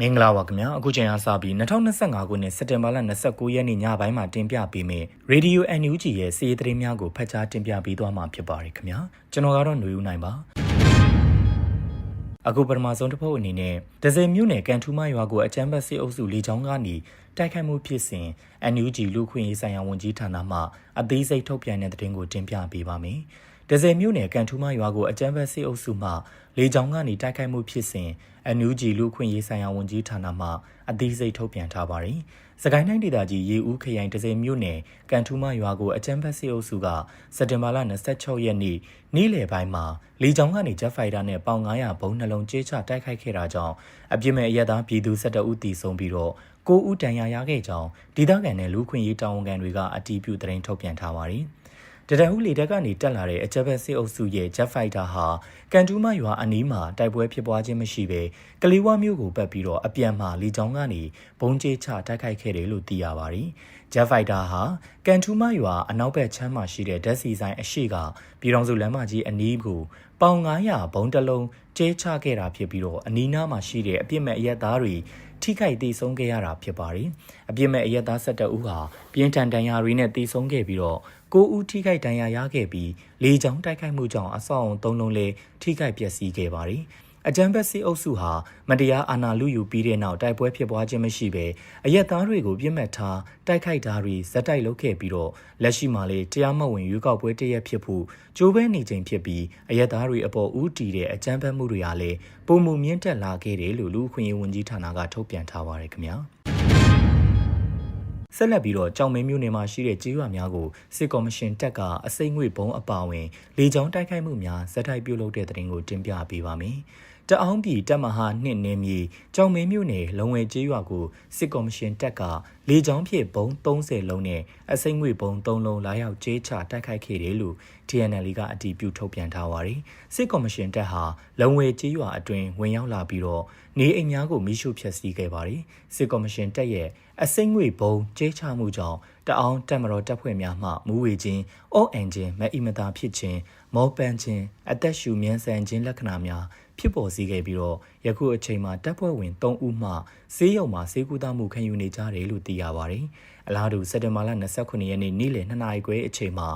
မင်္ဂလာပါခင်ဗျာအခုချိန်အားစပြီး2025ခုနှစ်စက်တင်ဘာလ29ရက်နေ့ညပိုင်းမှာတင်ပြပေးမယ့် Radio NUG ရဲ့စီးရီးသတင်းများကိုဖတ်ကြားတင်ပြပေးသွားမှာဖြစ်ပါတယ်ခင်ဗျာကျွန်တော်ကတော့ຫນွေဦးနိုင်ပါအခုပထမဆုံးတစ်ပုတ်အနေနဲ့ဒဇယ်မြို့နယ်ကန်ထူးမရွာကိုအကြမ်းဖက်စစ်အုပ်စုလေကြောင်းကနေတိုက်ခိုက်မှုဖြစ်စဉ် NUG လူခွင့်ရေးဆိုင်ရာဝန်ကြီးဌာနမှအသေးစိတ်ထုတ်ပြန်တဲ့သတင်းကိုတင်ပြပေးပါမယ် ဒဇယ်မြို့နယ်ကန်ထူးမရွာကိုအကြမ်းဖက်စစ်အုပ်စုမှလေကြောင်းကနေတိုက်ခိုက်မှုဖြစ်စဉ် NUG လူခွင့်ရေးဆိုင်ရာဝန်ကြီးဌာနမှအသေးစိတ်ထုတ်ပြန်ထားပါတယ်။စကိုင်းတိုင်းဒေသကြီးရေဦးခရိုင်ဒဇယ်မြို့နယ်ကန်ထူးမရွာကိုအကြမ်းဖက်စစ်အုပ်စုကစက်တင်ဘာလ26ရက်နေ့နေ့လယ်ပိုင်းမှာလေကြောင်းကနေဂျက်ဖိုက်တာနဲ့ပေါင်900ဘုံနှလုံးကျဲချတိုက်ခိုက်ခဲ့တာကြောင့်အပြစ်မဲ့အရက်သားပြည်သူ12ဦးတည်ဆုံးပြီးတော့ကိုဦးတန်ရာရခဲ့ကြောင်းဒေသခံနဲ့လူခွင့်ရေးတာဝန်ခံတွေကအတည်ပြုသတင်းထုတ်ပြန်ထားပါတယ်။ တရဟူလေတက်ကနေတက်လာတဲ့အကြက်ဘက်စစ်အုပ်စုရဲ့ Jet Fighter ဟာကန်တူးမရွာအနီးမှာတိုက်ပွဲဖြစ်ပွားခြင်းမရှိဘဲကလေးဝမြို့ကိုပတ်ပြီးတော့အပြန်မှာလေကြောင်းကနေဘုံကျဲချတိုက်ခိုက်ခဲ့တယ်လို့သိရပါတယ်။ Jet Fighter ဟာကန်တူးမရွာအနောက်ဘက်ချမ်းမှာရှိတဲ့ဓာတ်စီဆိုင်အရှိကပြည်တော်စုလမ်းမကြီးအနီးကိုပေါင်900ဘုံတလုံးကျဲချခဲ့တာဖြစ်ပြီးတော့အနီးနားမှာရှိတဲ့အပြစ်မဲ့အရက်သားတွေထိခိုက်ဒေဆုံးခဲ့ရတာဖြစ်ပါတယ်။အပြစ်မဲ့အရက်သား၁၁ဦးဟာပြင်းထန်ဒဏ်ရာတွေနဲ့ဒေဆုံးခဲ့ပြီးတော့ကိုဦးထိခိုက်ဒဏ်ရာရခဲ့ပြီးလေကြောင်းတိုက်ခိုက်မှုကြောင့်အဆောက်အုံသုံးလုံးလည်းထိခိုက်ပျက်စီးခဲ့ပါတယ်။ အကြံဘက်စီအုပ်စုဟာမတရားအာဏာလုယူပြီးတဲ့နောက်တိုက်ပွဲဖြစ်ပွားခြင်းမရှိဘဲအရက်သားတွေကိုပြစ်မှတ်ထားတိုက်ခိုက်တာတွေဇက်တိုက်လုပ်ခဲ့ပြီးတော့လက်ရှိမှာလေတရားမဝင်ရွေးကောက်ပွဲတရက်ဖြစ်ဖို့ကြိုးပမ်းနေချိန်ဖြစ်ပြီးအရက်သားတွေအပေါ်ဦးတည်တဲ့အကြံဘက်မှုတွေဟာလည်းပုံမှုမြင့်တက်လာခဲ့တယ်လို့လူခွင့်ရေးဝန်ကြီးဌာနကထုတ်ပြန်ထားပါတယ်ခင်ဗျာ။ဆက်လက်ပြီးတော့ကြောင်မင်းမြို့နယ်မှာရှိတဲ့ကြေးရွာများကိုစစ်ကော်မရှင်တက်ကအစိမ့်ငွေဘုံအပါဝင်လေကြောင်းတိုက်ခိုက်မှုများဇက်တိုက်ပြုလုပ်တဲ့တဲ့တင်ကိုတင်ပြပေးပါမယ်။ တအောင်းပြည်တပ်မဟာနှစ်နေမြေကြောင်မင်းမြို့နယ်လုံဝဲကျေးရွာကိုစစ်ကော်မရှင်တပ်ကလေကြောင်းဖြင့်ဘုံ30လုံးနဲ့အစိမ့်ငွေဘုံ3လုံးလာရောက်ကျေးချတိုက်ခိုက်ခဲ့တယ်လို့ TNL ကအတည်ပြုထုတ်ပြန်ထားပါတယ်။စစ်ကော်မရှင်တပ်ဟာလုံဝဲကျေးရွာအတွင်းဝင်ရောက်လာပြီးတော့နေအိမ်များကိုမိရှုဖျက်ဆီးခဲ့ပါတယ်။စစ်ကော်မရှင်တပ်ရဲ့အစိမ့်ငွေဘုံကျေးချမှုကြောင့်တအောင်တက်မတော်တပ်ဖွဲ့များမှမူးဝေခြင်း၊အော့အန်ဂျင်မအီမတာဖြစ်ခြင်းမောပန်းခြင်းအသက်ရှူမြန်းဆန်ခြင်းလက္ခဏာများဖြစ်ပေါ်စေခဲ့ပြီးတော့ယခုအချိန်မှာတပ်ဖွဲ့ဝင်3ဦးမှဆေးရုံမှာဆေးကုသမှုခံယူနေကြတယ်လို့သိရပါတယ်။အလားတူစက်တင်ဘာလ29ရက်နေ့နေ့လယ်2နာရီခွဲအချိန်မှာ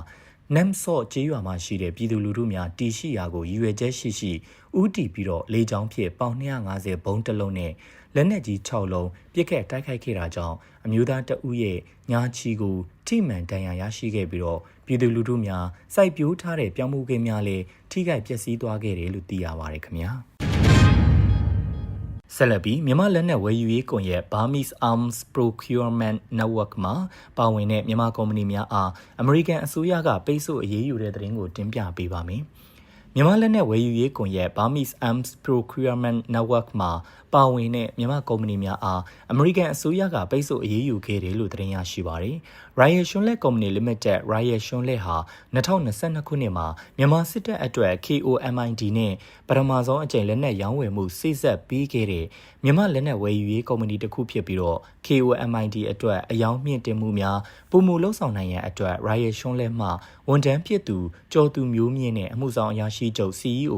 နမ်ဆော့ကျေးရွာမှာရှိတဲ့ပြည်သူလူထုများတီရှိရာကိုရည်ရွယ်ချက်ရှိရှိဥတီပြီးတော့လေကြောင်းဖြင့်ပေါင်250ဘုံတလုံးနဲ့လက်နက်ကြီး6လုံးပြစ်ခတ်တိုက်ခိုက်ခဲ့တာကြောင့်အမျိုးသားတအုပ်ရဲ့ညာချီကိုထိမှန်ဒဏ်ရာရရှိခဲ့ပြီးတော့ပြည်သူလူထုများစိုက်ပျိုးထားတဲ့ပြောင်းမှုခင်းများလည်းထိခိုက်ပျက်စီးသွားခဲ့တယ်လို့သိရပါတယ်ခင်ဗျာ ဆက်လက်ပြီးမြန်မာလက်နက်ဝယ်ယူရေးကွန်ရက် Burmese Arms Procurement Network မှာပါဝင်တဲ့မြန်မာကုမ္ပဏီများအားအမေရိကန်အစိုးရကပိတ်ဆို့အရေးယူတဲ့သတင်းကိုတင်ပြပေးပါမယ်။ မြန်မာလက်နက်ဝယ်ယူရေးကွန်ရက် Burmese Arms Procurement Network မှာပါဝင်တဲ့မြန်မာကုမ္ပဏီများအားအမေရိကန်အစိုးရကပိတ်ဆို့အရေးယူခဲ့တယ်လို့သတင်းရရှိပါတယ်။ Riot Shunlet Company Limited Riot Shunlet ဟာ2022ခုနှစ်မှာမြန်မာစစ်တပ်အတွက် KOMID နဲ့ပထမဆုံးအကြိမ်လက်နက်ရောင်းဝယ်မှုစိစက်ပေးခဲ့တဲ့မြန်မာလက်နက်ဝယ်ယူရေးကုမ္ပဏီတစ်ခုဖြစ်ပြီးတော့ KOMID အတွက်အယောင်မြင့်တင်မှုများပုံမှုလှုပ်ဆောင်နိုင်ရန်အတွက် Riot Shunlet မှ ဝန်ထမ်းဖြစ်သူကျော်သူမျိုးမြင့်နဲ့အမှုဆောင်အရာရှိချုပ် CEO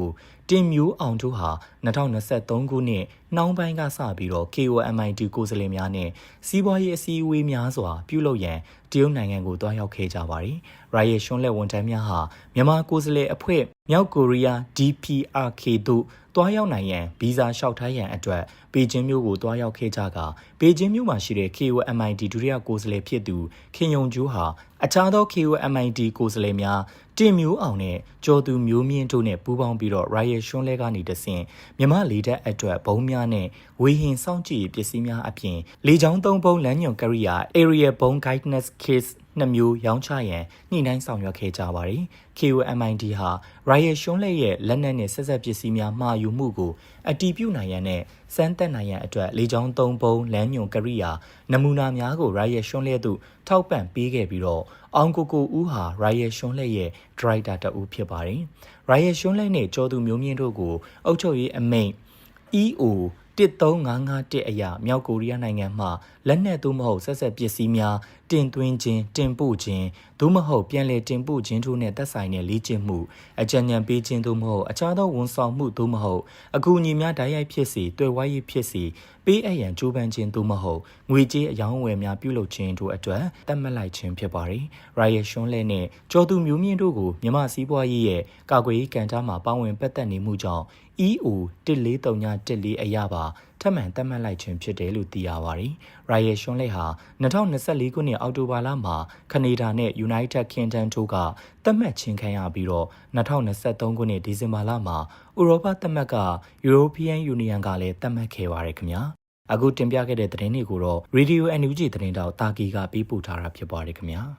တင်မျိုးအောင်တို့ဟာ2023ခုနှစ်နှောင်းပိုင်းကစပြီးတော့ KOMID ကိုယ်စားလှယ်များနဲ့စီးပွားရေးအစည်းအဝေးများစွာပြုလုပ်ရန်တရုတ်နိုင်ငံကိုတွားရောက်ခဲ့ကြပါတယ်။ Riot ရှွန်းလက်ဝန်ထမ်းများဟာမြန်မာကိုယ်စားလှယ်အဖွဲ့မြောက်ကိုရီးယား DPRK တို့တွားရောက်နိုင်ရန်ဗီဇာလျှောက်ထားရန်အတွက်ပေကျင်းမြို့ကိုတွားရောက်ခဲ့ကြကပေကျင်းမြို့မှာရှိတဲ့ KOMID ဒုတိယကိုယ်စားလှယ်ဖြစ်သူခင်ယုံကျိုးဟာအခြားသော KOMID ကိုယ်စားလှယ်များတင်မျိုးအောင်နဲ့ကျော်သူမျိုးမြင့်တို့နဲ့ပူးပေါင်းပြီးတော့ Riot ရှွန်းလဲကနေတဆင့်မြမလေတပ်အတွက်ဘုံများနဲ့ဝေဟင်စောင့်ကြည့်ပစ္စည်းများအပြင်လေကြောင်းသုံးဘုံလမ်းညွန်ကရိယာ Area Bone Guidance Kits နှစ်မျိုးရောင်းချရန်ညှိနှိုင်းဆောင်ရွက်ခဲ့ကြပါတယ်။ KOMID ဟာ Riot ရှွန်းလက်ရဲ့လက်နက်နဲ့ဆက်ဆက်ပစ္စည်းများမှာယူမှုကိုအတီးပြုနိုင်ရန်နဲ့စမ်းသပ်နိုင်ရန်အတွက်လေကြောင်းသုံးဘုံလမ်းညွန်ကရိယာနမူနာများကို Riot ရှွန်းလက်သို့ထောက်ပံ့ပေးခဲ့ပြီးတော့အောင်ကိုကိုဦးဟာ Riot ရှွန်းလက်ရဲ့ Director တဦးဖြစ်ပါတယ်။ Riot ရှွန်းလက်နဲ့ကျော်သူမျိုးမြင့်တို့ကိုအုပ်ချုပ်ရေးအမိန့် EO 13551အရာမြောက်ကိုရီးယားနိုင်ငံမှလက်နက်သို့မဟုတ်ဆက်ဆက်ပစ္စည်းများ တင်သွင်းခြင်းတင်ပို့ခြင်းသို့မဟုတ်ပြန်လည်တင်ပို့ခြင်းတို့နဲ့သက်ဆိုင်တဲ့လေ့ကျင့်မှုအကြံဉာဏ်ပေးခြင်းသို့မဟုတ်အခြားသောဝန်ဆောင်မှုသို့မဟုတ်အကူအညီများတိုက်ရိုက်ဖြစ်စေတွေ့ဝိုင်းရေးဖြစ်စေပေးအပ်ရန်ကြိုးပမ်းခြင်းသို့မဟုတ်ငွေကြေးအယောင်းအဝယ်များပြုလုပ်ခြင်းတို့အတွက်သတ်မှတ်လိုက်ခြင်းဖြစ်ပါတယ်။ Riot ရှွန်းလဲနဲ့ကျော်သူမျိုးမြင့်တို့ကိုမြမစည်းပွားရေးရဲ့ကာကွယ်ရေးကဏ္ဍမှာပါဝင်ပတ်သက်နေမှုကြောင့် EO 14314အရပါ ထပ်မံသတ်မှတ်လိုက်ခြင်းဖြစ်တယ်လို့သိရပါတယ်။ Riot ရှွန်းလဲဟာ2024ခုနှစ်အောက်တိုဘာလမှာကနေဒါနဲ့ United Kingdom တို့ကသတ်မှတ်ခြင်းခံရပြီးတော့2023ခုနှစ်ဒီဇင်ဘာလမှာဥရောပသမဂ္ဂ European Union ကလည်းသတ်မှတ်ခဲ့ပါတယ်ခင်ဗျာအခုတင်ပြခဲ့တဲ့သတင်းတွေကိုတော့ Radio NUG သတင်းတောက်တာကီကပေးပို့ထားတာဖြစ်ပါတယ်ခင်ဗျာ